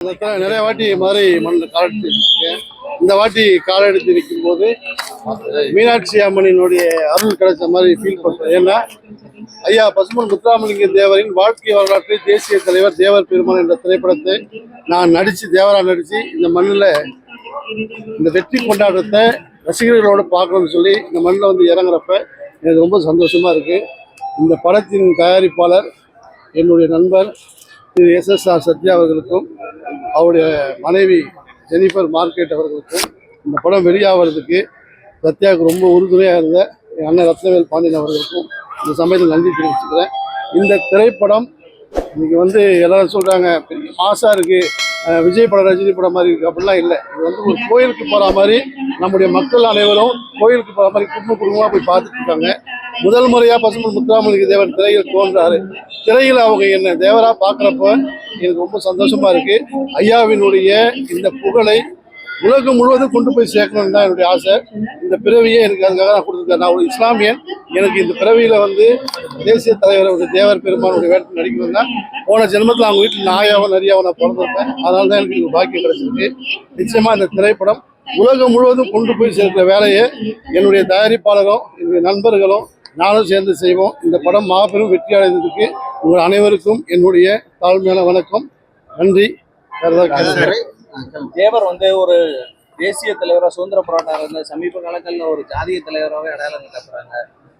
நிறைய வாட்டி மதுரை மண்ணில் கால் எடுத்து இந்த வாட்டி கால் எடுத்து நிற்கும் போது மீனாட்சி அம்மனினுடைய அருள் கிடைச்ச மாதிரி ஃபீல் பண்ணுறேன் ஏன்னா ஐயா பசுமன் முத்துராமலிங்க தேவரின் வாழ்க்கை வரலாற்றில் தேசிய தலைவர் தேவர் பெருமான் என்ற திரைப்படத்தை நான் நடிச்சு தேவரா நடித்து இந்த மண்ணில் இந்த வெற்றி கொண்டாட்டத்தை ரசிகர்களோடு பார்க்கணும்னு சொல்லி இந்த மண்ணில் வந்து இறங்குறப்ப எனக்கு ரொம்ப சந்தோஷமா இருக்கு. இந்த படத்தின் தயாரிப்பாளர் என்னுடைய நண்பர் Thiru S S R Sathya அவர்களுக்கும் அவருடைய மனைவி ஜெனிஃபர் மார்க்கெட் அவர்களுக்கும் இந்த படம் வெளியாகிறதுக்கு சத்யாவுக்கு ரொம்ப உறுதுணையாக இருந்த என் அண்ணன் ரத்னவேல் பாண்டியன் அவர்களுக்கும் இந்த சமயத்தில் நன்றி தெரிவிச்சுக்கிறேன். இந்த திரைப்படம் இன்னைக்கு வந்து எல்லாரும் சொல்கிறாங்க பெரிய மாசாக இருக்குது விஜய் படம் ரஜினி படம் மாதிரி இருக்குது அப்படிலாம் இல்லை. இது வந்து ஒரு கோயிலுக்கு போகிற மாதிரி நம்முடைய மக்கள் அனைவரும் கோயிலுக்கு போகிற மாதிரி குடும்ப குடும்பமாக போய் பார்த்துட்டு இருக்காங்க. முதல் முறையாக பசுமல் முத்துராமலிங்க தேவர் திரையில் தோன்றாரு. திரையில் அவங்க என்ன தேவராக பார்க்குறப்ப எனக்கு ரொம்ப சந்தோஷமாக இருக்குது ஐயாவினுடைய இந்த புகழை உலகம் முழுவதும் கொண்டு போய் சேர்க்கணும்னு தான் என்னுடைய ஆசை. இந்த பிறவியை எனக்கு அதுக்காக நான் கொடுத்துருக்கேன். நான் ஒரு இஸ்லாமியன். எனக்கு இந்த பிறவியில் வந்து தேசிய தலைவர் தேவர் பெருமானுடைய வேட்பு நடிக்கணும் தான் போன ஜென்மத்தில் அவங்க வீட்டில் நாயாவும் நிறையாவும் நான் பிறந்திருப்பேன். அதனால தான் எனக்கு இந்த பாக்கியம் கிடைச்சிருக்கு. நிச்சயமாக இந்த திரைப்படம் உலகம் முழுவதும் கொண்டு போய் சேர்க்கிற வேலையை என்னுடைய தயாரிப்பாளரும் என்னுடைய நண்பர்களும் நானும் சேர்ந்து செய்வோம். இந்த படம் மாபெரும் வெற்றி அடைந்ததுக்கு உங்கள் அனைவருக்கும் என்னுடைய தாழ்மையான வணக்கம். நன்றி? தேவர் வந்து ஒரு தேசிய தலைவராக சுதந்திர போராட்டம் இருந்த சமீப காலங்களில் ஒரு ஜாதிய தலைவராகவே அடையாளம் கட்டப்படுறாங்க.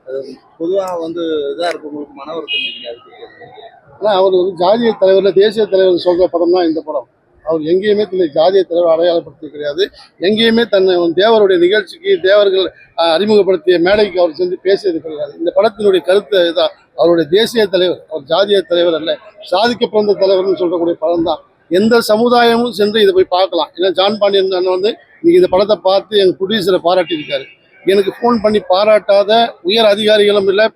அது பொதுவாக வந்து இதாக இருக்கு உங்களுக்கு மன வருத்தம் இல்லைங்க அதுக்கு ஆனா அவர் வந்து ஜாதிய தலைவர்ல தேசிய தலைவர் சொல்ற படம் தான் இந்த படம். அவர் எங்கேயுமே தன்னை ஜாதிய தலைவர் அடையாளப்படுத்தி கிடையாது. எங்கேயுமே தன்னை தேவருடைய நிகழ்ச்சிக்கு தேவர்கள் அறிமுகப்படுத்திய மேடைக்கு அவர் சென்று பேசியது கிடையாது. இந்த படத்தினுடைய கருத்து இதான் அவருடைய தேசிய தலைவர் அவர் ஜாதிய தலைவர் அல்ல சாதிக்க பிறந்த தலைவர்னு சொல்லக்கூடிய படம் தான். எந்த சமுதாயமும் சென்று இதை போய் பார்க்கலாம். ஏன்னா ஜான் பாண்டியன் அண்ணன் வந்து இன்னைக்கு இந்த படத்தை பார்த்து எங்கள் ப்ரொடியூசரை பாராட்டியிருக்காரு. எனக்கு ஃபோன் பண்ணி பாராட்டாத உயர் அதிகாரிகளும் இல்லை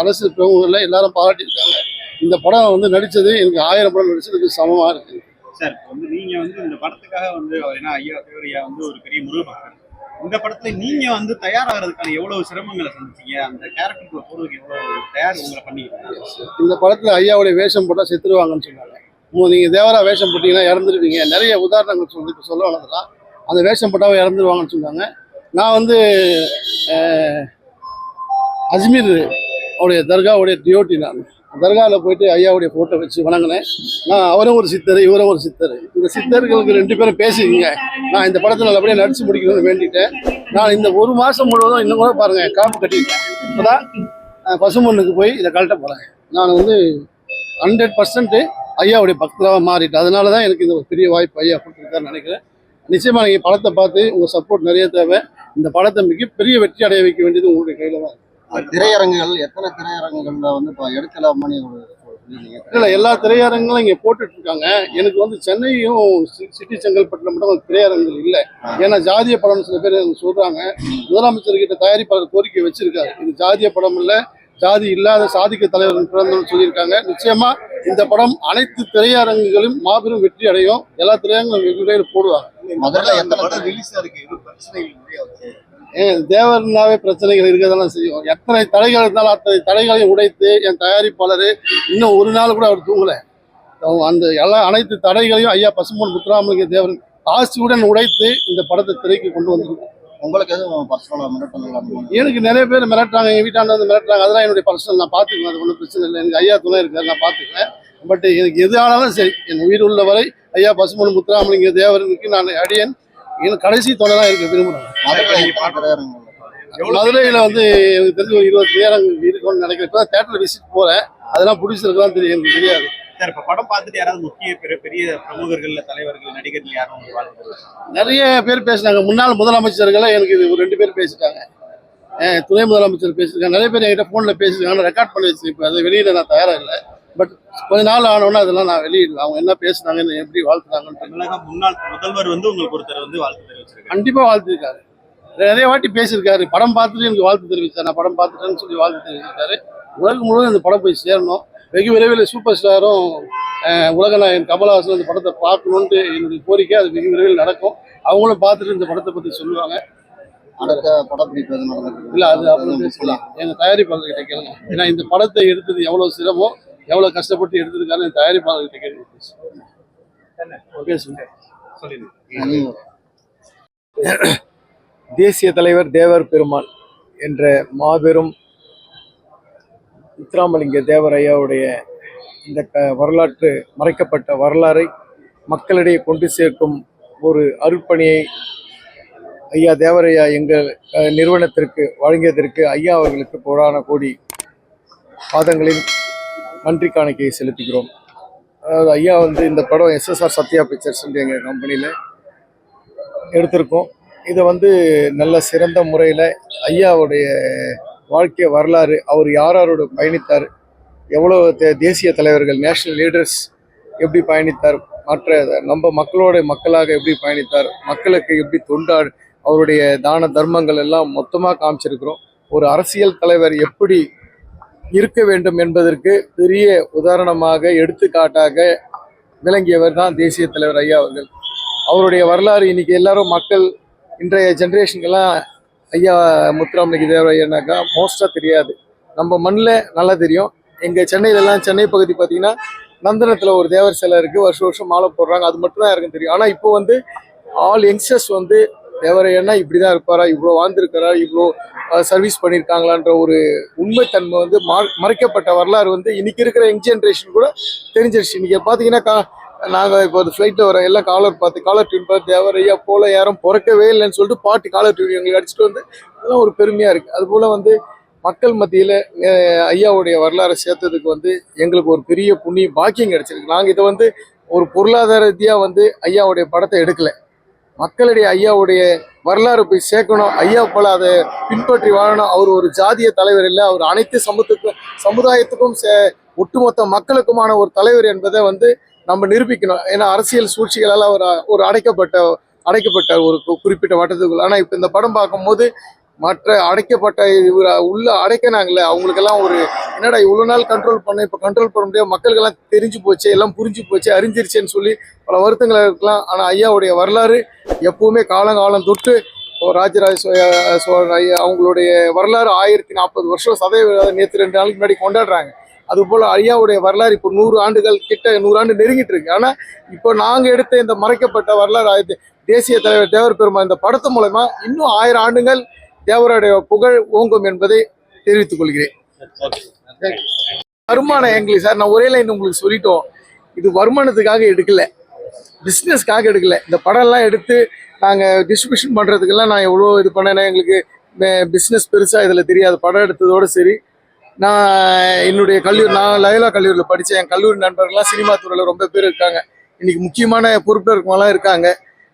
அரசு பிரமுகர்கள் இல்லை எல்லாரும் பாராட்டியிருக்காங்க. இந்த படம் வந்து நடித்தது எனக்கு ஆயிரம் படம் நடிச்சதுக்கு சமமா இருக்குது சார் வந்து நீங்க வந்து இந்த படத்துக்காக வந்து அவர் என்ன ஐயா தேவர் வந்து ஒரு பெரிய முருகபக்தர். இந்த படத்துல நீங்க வந்து தயாராகிறதுக்கான எவ்வளவு சிரமங்களை சந்திச்சீங்க? அந்த கேரக்டருக்குள்ள போறதுக்கு எவ்வளவு தயார் உங்களை பண்ணிக்கிறீங்க இந்த படத்துல ஐயாவுடைய வேஷம் போட்டா செத்துருவாங்கன்னு சொன்னாங்க. நீங்க தேவரா வேஷம் போட்டீங்கன்னா இறந்துருவீங்க. நிறைய உதாரணங்கள் சொல்லி சொல்ல வளர்ந்துலாம் அந்த வேஷம் போட்டாவே இறந்துருவாங்கன்னு சொன்னாங்க. நான் வந்து அஜ்மீர் அவருடைய தர்காவுடைய டியோட்டி நான். தர்காவில் போயிட்டு ஐயாவுடைய ஃபோட்டோ வச்சு வணங்கினேன். நான் அவரும் ஒரு சித்தர் இவரும் ஒரு சித்தர். இந்த சித்தர்களுக்கு ரெண்டு பேரும் பேசிக்கிங்க. நான் இந்த படத்தில் நல்லபடியாக நடிச்சு முடிக்கணும்னு வேண்டிட்டேன். நான் இந்த ஒரு மாதம் முழுவதும் இன்னும் கூட பாருங்கள் காப்பு கட்டியிருக்கேன். இப்போ தான் பசுமண்ணுக்கு போய் இதை கழட்ட போகிறேன் நான் வந்து ஹண்ட்ரட் பர்சன்ட்டு ஐயாவுடைய பக்தராக மாறிட்டேன். அதனால தான் எனக்கு இந்த ஒரு பெரிய வாய்ப்பு ஐயா கொடுத்துருக்காருன்னு நினைக்கிறேன். நிச்சயமாக நீங்கள் படத்தை பார்த்து உங்கள் சப்போர்ட் நிறைய தேவை. இந்த படத்தை மிகப்பெரிய வெற்றி அடைய வைக்க வேண்டியது உங்களுடைய கையில் தான் திரையரங்குகள் எத்தனை திரையரங்குகள்ல வந்து இப்போ எடுக்கலாமான்னு ஒரு. இல்லை எல்லா திரையரங்களும் இங்கே போட்டுட்டு இருக்காங்க எனக்கு வந்து சென்னையும் சிட்டி செங்கல்பட்டில் மட்டும் திரையரங்குகள் இல்லை. ஏன்னா ஜாதிய படம்னு சில பேர் சொல்றாங்க. முதலமைச்சர்கிட்ட தயாரிப்பாளர் கோரிக்கை வச்சிருக்காரு. இது ஜாதிய படம் இல்லை ஜாதி இல்லாத சாதிக்க தலைவர் பிறந்தோம்னு சொல்லியிருக்காங்க. நிச்சயமா இந்த படம் அனைத்து திரையரங்குகளும் மாபெரும் வெற்றி அடையும். எல்லா விரைவில் போடுவாங்க. முதல்ல எத்தனை ரிலீஸ் இருக்கு? இது பிரச்சனைகள் வருது. ஏன் தேவர்னாவே பிரச்சனைகள் இருக்கதான் செய்யும். எத்தனை தடைகள் இருந்தாலும் அத்தனை தடைகளையும் உடைத்து என் தயாரிப்பாளர் இன்னும் ஒரு நாள் கூட அவர் தூங்கல. அந்த எல்லா அனைத்து தடைகளையும் ஐயா பசும்பொன் முத்துராமலிங்க தேவன் ஆசியுடன் உடைத்து இந்த படத்தை திரைக்கு கொண்டு வந்திருக்கோம் உங்களுக்கு எதுவும் பர்சனலா மிரட்டலாம் எனக்கு நிறைய பேர் மிரட்டுறாங்க எங்கள் வீட்டாண்ட வந்து மிரட்டுறாங்க. அதெல்லாம் என்னுடைய பர்சனல் நான் பார்த்துக்குவேன் அது ஒன்றும் பிரச்சனை இல்லை. எனக்கு ஐயா துணை இருக்காரு நான் பார்த்துக்குவேன். பட் எனக்கு எது ஆனாலும் சரி என் உயிர் உள்ள வரை ஐயா பசுமன் முத்துராமலிங்க தேவருக்கு நான் அடியன். எனக்கு கடைசி துணை தான் இருக்க விரும்புகிறேன் மதுரையில வந்து எனக்கு தெரிஞ்ச ஒரு இருபது நேரம் இருக்கும்னு நினைக்கிறேன். இப்போ தேட்டர் விசிட் போறேன் அதெல்லாம் பிடிச்சிருக்கு தான் தெரியும் எனக்கு தெரியாது. சார் இப்ப படம் பார்த்துட்டு யாராவது முக்கிய பெரிய பெரிய பிரமுகர்கள் தலைவர்கள் நடிகர்கள் யாரும் நிறைய பேர் பேசினாங்க. முன்னாள் முதலமைச்சர்களை எனக்கு இது ஒரு ரெண்டு பேர் பேசிட்டாங்க. துணை முதலமைச்சர் பேசியிருக்காங்க. நிறைய பேர் என்கிட்ட ஃபோனில் பேசியிருக்காங்க. ரெக்கார்ட் பண்ணி வச்சிருப்பேன் அதை வெளியிட நான் தயாராக இல்லை. பட் கொஞ்ச நாள் ஆனோன்னா அதெல்லாம் நான் வெளியிடல அவங்க என்ன பேசுனாங்க என்ன எப்படி வாழ்த்துனாங்கன்னு முன்னாள் முதல்வர் வந்து உங்களுக்கு ஒருத்தர் வந்து வாழ்த்து தெரிவிச்சிருக்காரு. கண்டிப்பாக வாழ்த்திருக்காரு. நிறைய வாட்டி பேசியிருக்காரு. படம் பார்த்துட்டு எனக்கு வாழ்த்து தெரிவித்தார் நான் படம் பார்த்துட்டேன்னு சொல்லி வாழ்த்து தெரிவிச்சிருக்காரு. உலகம் முழுவதும் இந்த படம் போய் சேரணும். வெகு விரைவில் சூப்பர் ஸ்டாரும் அஹ், உலகநாயகன் கமலஹாசன் இந்த படத்தை பார்க்கணுன்ட்டு என்னுடைய கோரிக்கை. அது வெகு விரைவில் நடக்கும். அவங்களும் பார்த்துட்டு இந்த படத்தை பற்றி சொல்லுவாங்க. அடுத்த படப்பிடிப்பு நடந்திருக்கு? இல்லை அது அப்புறம் பேசலாம். எங்கள் தயாரிப்பாளர்கிட்ட கேளுங்க. ஏன்னா இந்த படத்தை எடுத்தது எவ்வளோ சிரமம்? எவ்வளோ கஷ்டப்பட்டு எடுத்திருக்காரு தயாரிப்பாளர்கிட்ட கேள்வி பேசுவோம். தேசிய தலைவர் தேவர் பெருமாள் என்ற மாபெரும் முத்துராமலிங்க தேவர் ஐயாவுடைய இந்த க வரலாற்று மறைக்கப்பட்ட வரலாறை மக்களிடையே கொண்டு சேர்க்கும் ஒரு அருட்பணியை ஐயா தேவரையா எங்கள் நிறுவனத்திற்கு வழங்கியதற்கு ஐயா அவர்களுக்கு கோடான கோடி பாதங்களின் நன்றி காணிக்கையை செலுத்துகிறோம். அதாவது ஐயா வந்து இந்த படம் எஸ்எஸ்ஆர் சத்யா பிக்சர்ஸ்ன்ற எங்கள் கம்பெனியில் எடுத்திருக்கோம். இதை வந்து நல்ல சிறந்த முறையில் ஐயாவுடைய வாழ்க்கை வரலாறு அவர் யார் யாரோட பயணித்தார் எவ்வளோ தே- தேசிய தலைவர்கள் நேஷனல் லீடர்ஸ் எப்படி பயணித்தார் மற்ற நம்ம மக்களோட மக்களாக எப்படி பயணித்தார் மக்களுக்கு எப்படி தொண்டாடு அவருடைய தான தர்மங்கள் எல்லாம் மொத்தமாக காமிச்சிருக்கிறோம். ஒரு அரசியல் தலைவர் எப்படி இருக்க வேண்டும் என்பதற்கு பெரிய உதாரணமாக எடுத்துக்காட்டாக விளங்கியவர் தான் தேசிய தலைவர் ஐயா அவர்கள். அவருடைய வரலாறு இன்னைக்கு எல்லாரும் மக்கள் இன்றைய ஜென்ரேஷனுக்கெல்லாம் ஐயா முத்துராமலிங்க தேவரையனாக்கா மோஸ்ட்டாக தெரியாது. நம்ம மண்ணில் நல்லா தெரியும். எங்கள் சென்னையிலலாம் சென்னை பகுதி பார்த்திங்கன்னா நந்தனத்தில் ஒரு தேவர் சிலை இருக்குது வருஷம் வருஷம் மாலை போடுறாங்க. அது மட்டும் தான் யாருக்கும் தெரியும். ஆனால் இப்போ வந்து ஆல் யங்ஸ்டர்ஸ் வந்து என்ன இப்படி தான் இருப்பாரா? இவ்வளோ வாழ்ந்துருக்காரா இவ்வளோ சர்வீஸ் பண்ணியிருக்காங்களான்ற ஒரு உண்மைத்தன்மை வந்து மறைக்கப்பட்ட வரலாறு வந்து இன்னைக்கு இருக்கிற யங் ஜென்ரேஷன் கூட தெரிஞ்சிருச்சு. இன்றைக்கி பார்த்தீங்கன்னா கா நாங்கள் இப்போ ஃப்ளைட்டில் வர எல்லாம் காலர் பார்த்து காலர் டியூன் பார்த்து தேவரையா போல யாரும் பிறக்கவே இல்லைன்னு சொல்லிட்டு பாட்டு காலர் டியூன் எங்களுக்கு அடிச்சுட்டு வந்து அதெல்லாம் ஒரு பெருமையாக இருக்குது அதுபோல் வந்து மக்கள் மத்தியில் ஐயாவுடைய வரலாறை சேர்த்ததுக்கு வந்து எங்களுக்கு ஒரு பெரிய புண்ணிய பாக்கியம் கிடைச்சிருக்கு. நாங்கள் இதை வந்து ஒரு பொருளாதார ரீதியாக வந்து ஐயாவுடைய படத்தை எடுக்கலை. மக்களுடைய ஐயாவுடைய வரலாறு போய் சேர்க்கணும். ஐயா போல அதை பின்பற்றி வாழணும். அவர் ஒரு ஜாதிய தலைவர் இல்லை. அவர் அனைத்து சமூகத்துக்கும் சமுதாயத்துக்கும் சே- ஒட்டுமொத்த மக்களுக்குமான ஒரு தலைவர் என்பதை வந்து நம்ம நிரூபிக்கணும். ஏன்னா அரசியல் சூழ்ச்சிகளால் அவர் ஒரு அடைக்கப்பட்ட அடைக்கப்பட்ட ஒரு குறிப்பிட்ட வட்டத்துக்குள். ஆனால் இப்போ இந்த படம் பார்க்கும்போது மற்ற அடைக்கப்பட்ட இவர் உள்ள அடைக்கினாங்கல்ல அவங்களுக்கெல்லாம் ஒரு என்னடா இவ்வளோ நாள் கண்ட்ரோல் பண்ண இப்போ கண்ட்ரோல் பண்ண முடியாது மக்களுக்கெல்லாம் தெரிஞ்சு போச்சு எல்லாம் புரிஞ்சு போச்சு அறிஞ்சிருச்சேன்னு சொல்லி பல வருத்தங்களை இருக்கலாம். ஆனால் ஐயாவுடைய வரலாறு எப்பவுமே காலங்காலம் தொட்டு ராஜராஜ சோழ- சோழன் ஐயா அவங்களுடைய வரலாறு ஆயிரத்தி நாற்பது வருஷம் சதவீத நேற்று ரெண்டு நாளைக்கு முன்னாடி கொண்டாடுறாங்க. அதுபோல் ஐயாவுடைய வரலாறு இப்போ நூறு ஆண்டுகள் கிட்ட நூறு ஆண்டு நெருங்கிட்டு இருக்கு. ஆனால் இப்போ நாங்கள் எடுத்த இந்த மறைக்கப்பட்ட வரலாறு ஆயிரத்தி தேசிய தலைவர் தேவர் பெருமாள் இந்த படத்து மூலமா இன்னும் ஆயிரம் ஆண்டுகள் தேவருடைய புகழ் ஓங்கும் என்பதை தெரிவித்துக் கொள்கிறேன். வருமானம் எங்களுக்கு சார் நான் ஒரே லைன் உங்களுக்கு சொல்லிட்டோம். இது வருமானத்துக்காக எடுக்கல. பிஸ்னஸ்க்காக எடுக்கல. இந்த படம்லாம் எடுத்து நாங்கள் டிஸ்ட்ரிபியூஷன் பண்ணுறதுக்கெல்லாம் நான் எவ்வளோ இது பண்ணேன்னா எங்களுக்கு பிஸ்னஸ் பெருசாக இதில் தெரியாது. படம் எடுத்ததோடு சரி. நான் என்னுடைய கல்லூரி நான் லயோலா கல்லூரியில் படித்தேன் என் கல்லூரி நண்பர்கள்லாம் சினிமா துறையில் ரொம்ப பேர் இருக்காங்க. இன்னைக்கு முக்கியமான பொறுப்பில் இருக்கவங்களாம் இருக்காங்க.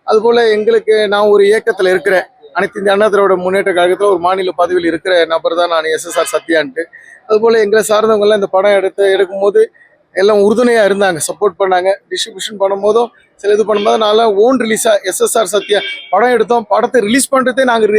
அதுபோல் எங்களுக்கு நான் ஒரு இயக்கத்தில் இருக்கிறேன். அனைத்து இந்திய அண்ணா திராவிட முன்னேற்ற கழகத்தில் ஒரு மாநில பதவியில் இருக்கிற நபர் தான் நான் எஸ்எஸ்ஆர் சத்யான்ட்டு. அதுபோல் எங்களை சார்ந்தவங்கெல்லாம் இந்த படம் எடுத்து எடுக்கும்போது எல்லாம் உறுதுணையாக இருந்தாங்க. சப்போர்ட் பண்ணாங்க. டிஸ்ட்ரிபியூஷன் பண்ணும்போதும் சில இது பண்ணும்போது நல்லா ஓன் ரிலீஸாக எஸ்எஸ்ஆர் சத்யா படம் எடுத்தோம். படத்தை ரிலீஸ் பண்ணுறதே நாங்கள்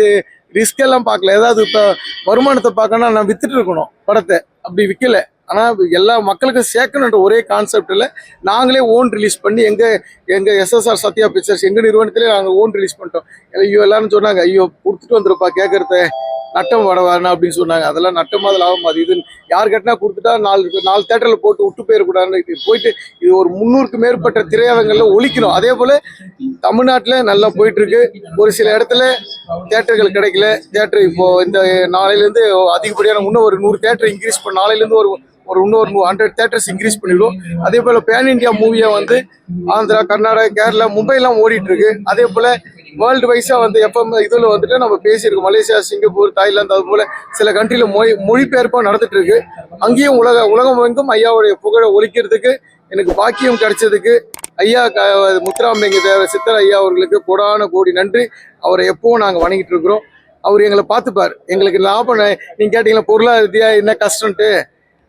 ரிஸ்க் எல்லாம் பார்க்கல. ஏதாவது இப்போ வருமானத்தை பார்க்கணும்னா நான் வித்துட்டு இருக்கணும் படத்தை. அப்படி விற்கலை ஆனால் எல்லா மக்களுக்கும் சேர்க்கணுன்ற ஒரே கான்செப்டில் நாங்களே ஓன் ரிலீஸ் பண்ணி எங்கள் எங்கள் எஸ்எஸ்ஆர் சத்யா பிக்சர்ஸ் எங்கள் நிறுவனத்திலே நாங்கள் ஓன் ரிலீஸ் பண்ணிட்டோம். ஐயோ எல்லாரும் சொன்னாங்க ஐயோ கொடுத்துட்டு வந்துருப்பா கேட்கறத நட்டம் வட வரணும் அப்படின்னு சொன்னாங்க. அதெல்லாம் நட்டமாக அது லாபம். அது இது யார் கட்டினா கொடுத்துட்டா நாலு நாலு தேட்டரில் போட்டு விட்டு போயிடக்கூடாதுன்னு போயிட்டு இது ஒரு முந்நூறுக்கு மேற்பட்ட திரையரங்கங்களில் ஒழிக்கணும். அதே போல தமிழ்நாட்டில் நல்லா போயிட்டு இருக்கு ஒரு சில இடத்துல தேட்டர்கள் கிடைக்கல. தேட்டர் இப்போது இந்த நாளையிலேருந்து அதிகப்படியான இன்னும் ஒரு நூறு தேட்டர் இன்க்ரீஸ் பண்ண நாளையிலேருந்து ஒரு ஒரு இன்னொரு ஹண்ட்ரட் தேட்டர்ஸ் இன்க்ரீஸ் பண்ணிடுவோம். அதே போல் பேன் இந்தியா மூவியை வந்து ஆந்திரா கர்நாடகா கேரளா மும்பைலாம் ஓடிட்டுருக்கு. அதே போல் வேர்ல்டு வைஸாக வந்து எஃப்எம் இதில் வந்துட்டு நம்ம பேசியிருக்கோம். மலேசியா சிங்கப்பூர் தாய்லாந்து அது போல சில கண்ட்ரியில் மொழி மொழிபெயர்ப்பாக நடந்துட்டு அங்கேயும் உலக உலகம் எங்கும் ஐயாவுடைய புகழை ஒழிக்கிறதுக்கு எனக்கு பாக்கியம் கிடைச்சதுக்கு ஐயா க- முத்துராமலிங்க தேவ சித்தர் ஐயா அவர்களுக்கு கோடான கோடி நன்றி. அவரை எப்பவும் நாங்கள் வணங்கிட்டு இருக்கிறோம். அவர் எங்களை பார்த்துப்பார். எங்களுக்கு லாபம் நீங்கள் நீங்க கேட்டீங்களா பொருளாதார என்ன கஷ்டம்ட்டு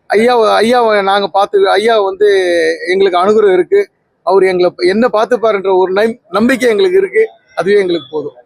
ஐயா ஐயாவை நாங்கள் பார்த்து ஐயா வந்து எங்களுக்கு அனுகிரகம் இருக்கு. அவர் எங்களை என்ன பார்த்துப்பாருன்ற ஒரு நம் நம்பிக்கை எங்களுக்கு இருக்கு. அதுவே எங்களுக்கு போதும்.